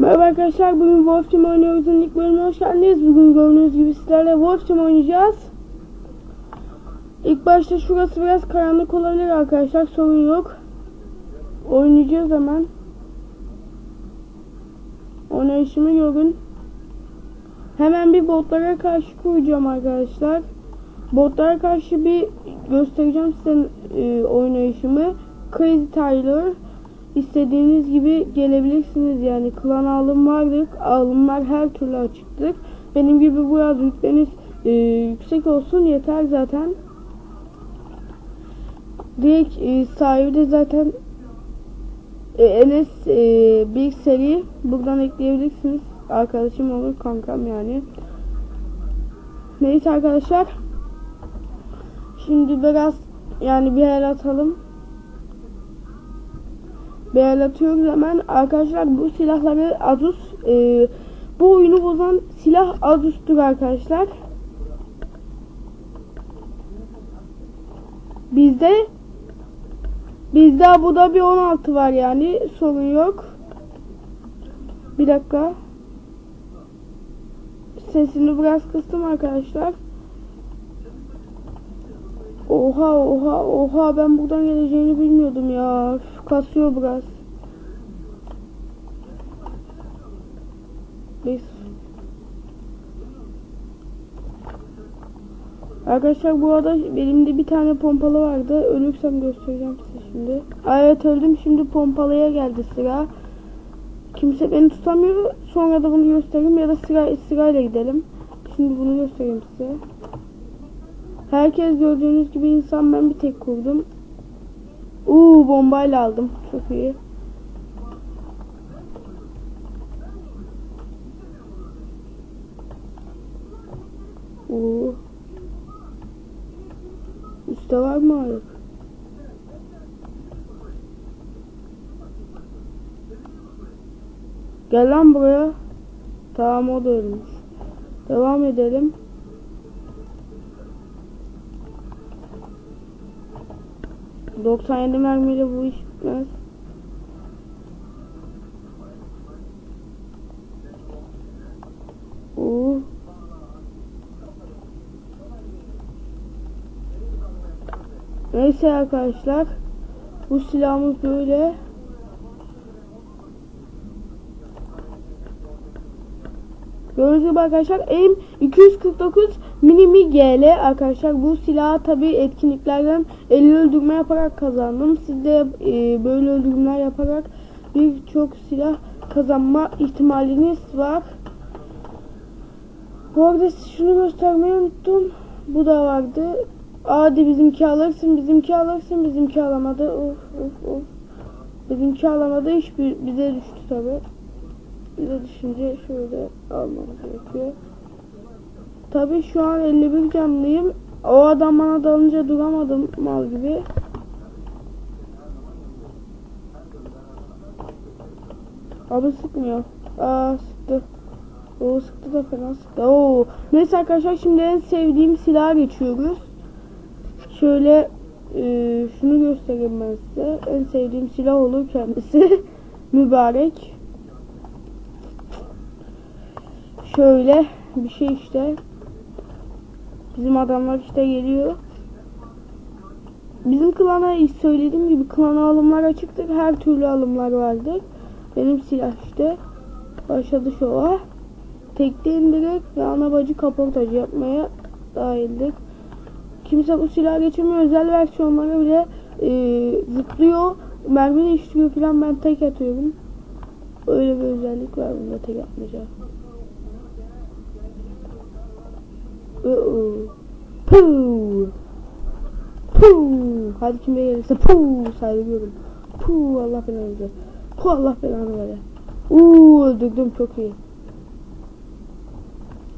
Merhaba arkadaşlar bugün Wolf Team oynuyoruz'un ilk bölümüne hoş geldiniz. Bugün gördüğünüz gibi sizlerle Wolf Team oynayacağız. İlk başta şurası biraz karanlık olabilir arkadaşlar sorun yok. Oynayacağız hemen. Oynayışımı görün. Hemen bir botlara karşı kuracağım arkadaşlar. Botlara karşı bir göstereceğim size e, oynayışımı. Crazy Tyler. İstediğiniz gibi gelebilirsiniz yani klan alım vardır. Alımlar her türlü açıktır. Benim gibi biraz rütbeniz e, yüksek olsun yeter zaten. Direkt e, sahibi de zaten e, Enes e, bir seri buradan ekleyebilirsiniz. Arkadaşım olur kankam yani. Neyse arkadaşlar. Şimdi biraz yani bir el atalım. Bir el atıyoruz hemen. Arkadaşlar bu silahları Asus e, bu oyunu bozan silah Asus'tur arkadaşlar. Bizde bizde Abu Dhabi 16 var yani sorun yok. Bir dakika. Sesini biraz kıstım arkadaşlar. Oha oha oha ben buradan geleceğini bilmiyordum ya. Kasıyor biraz. Biz. Arkadaşlar bu arada elimde bir tane pompalı vardı. Ölürsem göstereceğim size şimdi. Evet öldüm şimdi pompalıya geldi sıra. Kimse beni tutamıyor. Sonra da bunu göstereyim ya da sıra sırayla gidelim. Şimdi bunu göstereyim size. Herkes gördüğünüz gibi insan ben bir tek kurdum. Uuu bombayla aldım. Çok iyi. Uuu. Üstte var mı ayak? Gel lan buraya. Tamam o da ölmüş. Devam edelim. Doksan yedi mermiyle bu iş bitmez. Neyse arkadaşlar. Bu silahımız böyle. Gördüğünüz gibi arkadaşlar aim 249 mini GL arkadaşlar bu silahı tabi etkinliklerden 50 öldürme yaparak kazandım. Siz de e, böyle öldürümler yaparak birçok silah kazanma ihtimaliniz var. Bu arada şunu göstermeyi unuttum. Bu da vardı. Hadi bizimki alırsın, bizimki alırsın, bizimki alamadı. Of of of. Bizimki alamadı. Hiç bize düştü tabi. Bize düşünce şöyle almamız gerekiyor. Tabi şu an 51 canlıyım. O adam bana dalınca duramadım mal gibi. Abi sıkmıyor. Aa sıktı. O sıktı da fena sıktı. Oo. Neyse arkadaşlar şimdi en sevdiğim silah geçiyoruz. Şöyle e, şunu göstereyim ben size. En sevdiğim silah olur kendisi. Mübarek. Şöyle bir şey işte. Bizim adamlar işte geliyor. Bizim klana söylediğim gibi klana alımlar açıktır. Her türlü alımlar vardır. Benim silah işte. Başladı şova. Tekte indirerek ve ana bacı kaportacı yapmaya dahildik. Kimse bu silah geçirmiyor. Özel versiyonları bile e, zıplıyor. Mermi değiştiriyor falan ben tek atıyorum. Öyle bir özellik var bunda tek atmayacağım. Puh. Puh. Hadi kime gelirse puh saygıyorum. Puh Allah belanı ver. Puh Allah belanı ver. Uuu öldürdüm çok iyi.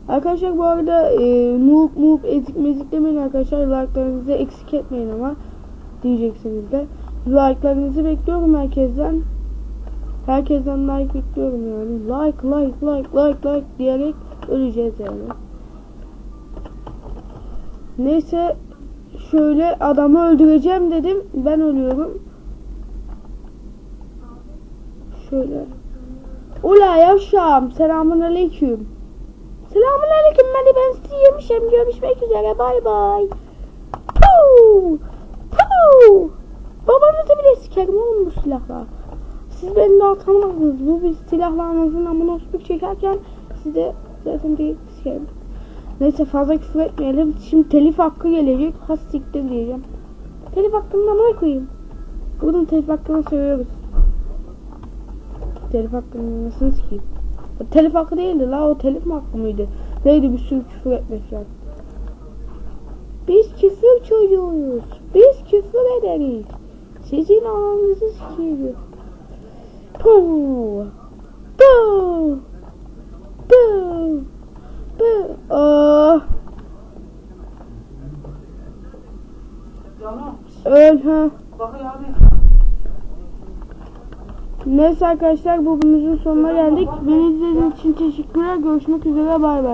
Arkadaşlar bu arada e, noob noob ezik mezik demeyin arkadaşlar. Like'larınızı eksik etmeyin ama diyeceksiniz de. Like'larınızı bekliyorum herkesten. Herkesten like bekliyorum yani. Like like like like like diyerek öleceğiz yani. Neyse şöyle adamı öldüreceğim dedim. Ben ölüyorum. Şöyle. Ula yavşam. Selamun aleyküm. Selamun aleyküm. Beni ben sizi yemişim. Görüşmek üzere. Bay bay. Puu. Puu. Babanızı bile sikerim oğlum bu silahla. Siz beni daha tanımadınız. Bu biz silahlarınızın amına ospuk çekerken size zaten direkt sikerim. Neyse fazla küfür etmeyelim. Şimdi telif hakkı gelecek. Has siktir diyeceğim. Telif hakkını da ne koyayım? Bugün telif hakkını seviyoruz. Telif hakkını nasıl sikeyim? O telif hakkı değildi la o telif mi hakkı mıydı? Neydi bir sürü küfür etmek lazım. Biz küfür çocuğuyuz. Biz küfür ederiz. Sizin ananızı sikeyim. Puh. Puh. Puh. Ah. Canım. Öl ha. Neyse arkadaşlar bu bölümümüzün sonuna geldik. Beni izlediğiniz için teşekkürler. Görüşmek üzere. Bay bay.